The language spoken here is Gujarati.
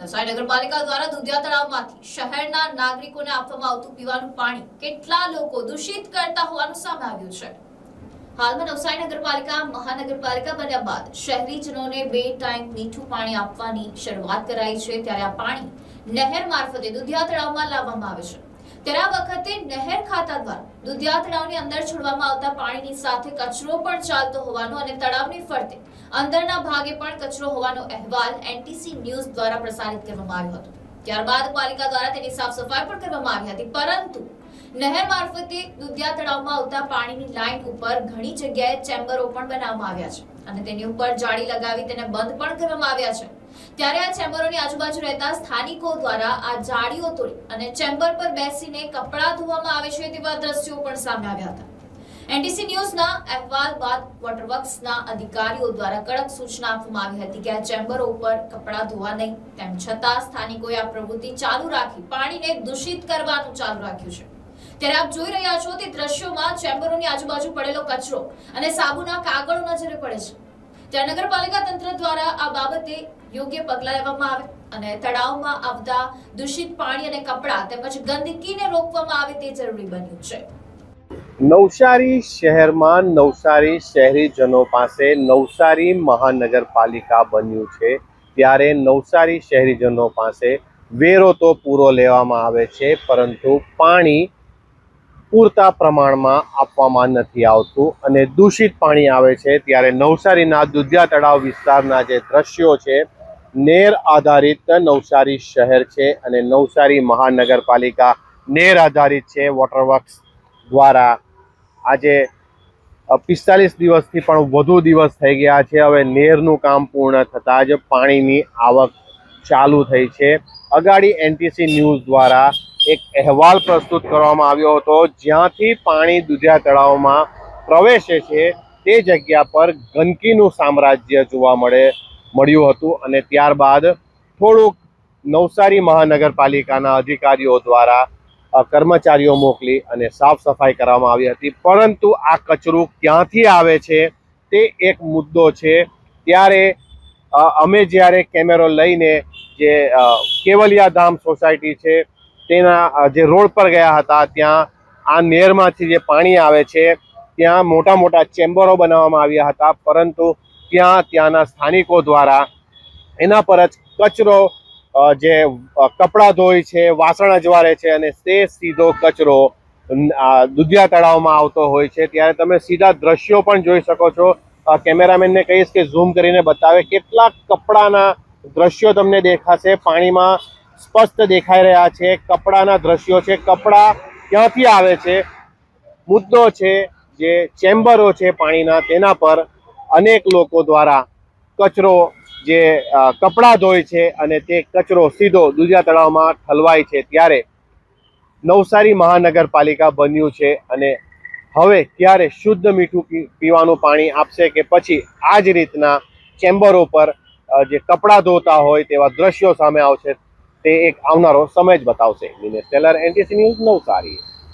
નવસારી નગરપાલિકા દ્વારા દુધિયા તળાવમાંથી શહેરના નાગરિકોને આપવામાં આવતું પીવાનું પાણી કેટલા લોકો દૂષિત કરતા હોવાનું સામે આવ્યું છે. હાલમાં નવસારી નગરપાલિકા, મહાનગરપાલિકા બન્યા બાદ શહેરીજનોને બે ટાઈમ મીઠું પાણી આપવાની શરૂઆત કરાઈ છે. ત્યારે આ પાણી નહેર મારફતે દુધિયા તળાવમાં લાવવામાં આવે છે. ત્યારે આ વખતે નહેર ખાતા દ્વારા દુધિયા તળાવની અંદર છોડવામાં આવતા પાણીની સાથે કચરો પણ ચાલતો હોવાનો અને તળાવની ફરતે અંદરના ભાગે પણ કચરો હોવાનો અહેવાલ એનટીસી ન્યૂઝ દ્વારા પ્રસારિત કરવામાં આવ્યો હતો. ત્યારબાદ પાલિકા દ્વારા તેની સાફ સફાઈ પણ કરવામાં આવી હતી, પરંતુ નહેર મારફતે દુધિયા તળાવમાં આવતા પાણીની લાઈન ઉપર ઘણી જગ્યાએ ચેમ્બરો પણ બનાવવામાં આવ્યા છે અને તેની ઉપર જાળી લગાવી તેને બંધ પણ કરવામાં આવ્યા છે. ત્યારે આ ચેમ્બરોની આજુબાજુ રહેતા સ્થાનિકો દ્વારા આ જાળીઓ તોડી અને ચેમ્બર પર બેસીને કપડાં ધોવામાં આવે છે તેવા દ્રશ્યો પણ સામે આવ્યા હતા. એનટીસી ન્યૂઝના અહેવાલ બાદ વોટરવર્ક્સના અધિકારીઓ દ્વારા કડક સૂચના આપવામાં આવી હતી કે આ ચેમ્બરો ઉપર કપડાં ધોવા નહીં, તેમ છતાં સ્થાનિકોએ આ પ્રવૃત્તિ ચાલુ રાખી, પાણીને દૂષિત કરવાનું ચાલુ રાખ્યું છે. ત્યારે આપ જોઈ રહ્યા છો તે દ્રશ્યોમાં ચેમ્બરોની આજુબાજુ પડેલો કચરો અને સાબુના કાગળો નજરે પડે છે. ત્યારે નગરપાલિકા તંત્ર દ્વારા આ બાબતે યોગ્ય પગલાં લેવામાં આવે અને તળાવમાં આવતા દૂષિત પાણી અને કપડાં તેમજ ગંદકીને રોકવામાં આવે તે જરૂરી બન્યું છે. નવસારી શહેરમાં નવસારી શહેરીજનો પાસે નવસારી મહાનગરપાલિકા બન્યું છે. ત્યારે નવસારી શહેરીજનો પાસે વેરો તો પૂરો લેવામાં આવે છે, પરંતુ પાણી પૂરતા પ્રમાણમાં આપવામાં નથી આવતું અને દૂષિત પાણી આવે છે ત્યારે નવસારીના દુધિયા તળાવ વિસ્તારના જે દ્રશ્યો છે, નેર આધારિત નવસારી શહેર છે અને નવસારી મહાનગરપાલિકા નેર આધારિત છે વોટરવર્ક્સ દ્વારા. આજે પિસ્તાલીસ દિવસથી પણ વધુ દિવસ થઈ ગયા છે, હવે નેરનું કામ પૂર્ણ થતાં જ પાણીની આવક ચાલુ થઈ છે. અગાડી એનટીસી ન્યૂઝ દ્વારા એક અહેવાલ પ્રસ્તુત કરવામાં આવ્યો હતો, જ્યાંથી પાણી દુધિયા તળાવમાં પ્રવેશે છે, તે જગ્યા પર ગંદકીનું સામ્રાજ્ય જોવા મળે, મળ્યું હતું અને ત્યારબાદ થોડુંક નવસારી મહાનગરપાલિકાના અધિકારીઓ દ્વારા કર્મચારીઓ મોકલી અને સાફ સફાઈ કરવામાં આવી હતી. પરંતુ આ કચરું ક્યાંથી આવે છે, તે એક મુદ્દો છે. ત્યારે અમે જ્યારે કેમેરો લઈને જે કેવલિયા ધામ સોસાયટી છે તેના જે રોડ પર ગયા હતા, ત્યાં આ નહેરમાંથી જે પાણી આવે છે, ત્યાં મોટા મોટા ચેમ્બરો બનાવવામાં આવ્યા હતા, પરંતુ ત્યાં, ત્યાંના સ્થાનિકો દ્વારા એના પર જ કચરો જે કપડાં ધોય છે, વાસણ અજવાળે છે અને તે સીધો કચરો દુધિયા તળાવમાં આવતો હોય છે. ત્યારે તમે સીધા દ્રશ્યો પણ જોઈ શકો છો. કેમેરામેનને કહીશ કે ઝૂમ કરીને બતાવે કેટલાક કપડાના દ્રશ્યો તમને દેખાશે. પાણીમાં સ્પષ્ટ દેખાઈ રહ્યા છે, કપડાના દ્રશ્યો છે, કપડાં ક્યાંથી આવે છે, મુદ્દો છે જે ચેમ્બરો છે પાણીના, તેના પર અનેક લોકો દ્વારા કચરો જે કપડાં ધોય છે અને તે કચરો સીધો દુધિયા તળાવમાં ઠલવાય છે. ત્યારે નવસારી મહાનગરપાલિકા બન્યું છે અને હવે ક્યારે શુદ્ધ મીઠું પીવાનું પાણી આપશે કે પછી આ જ રીતના ચેમ્બરો પર જે કપડાં ધોતા હોય તેવા દ્રશ્યો સામે આવશે તે એક આવનારો સમય જ બતાવશે. Nilesh Tailor NTC news Navsari.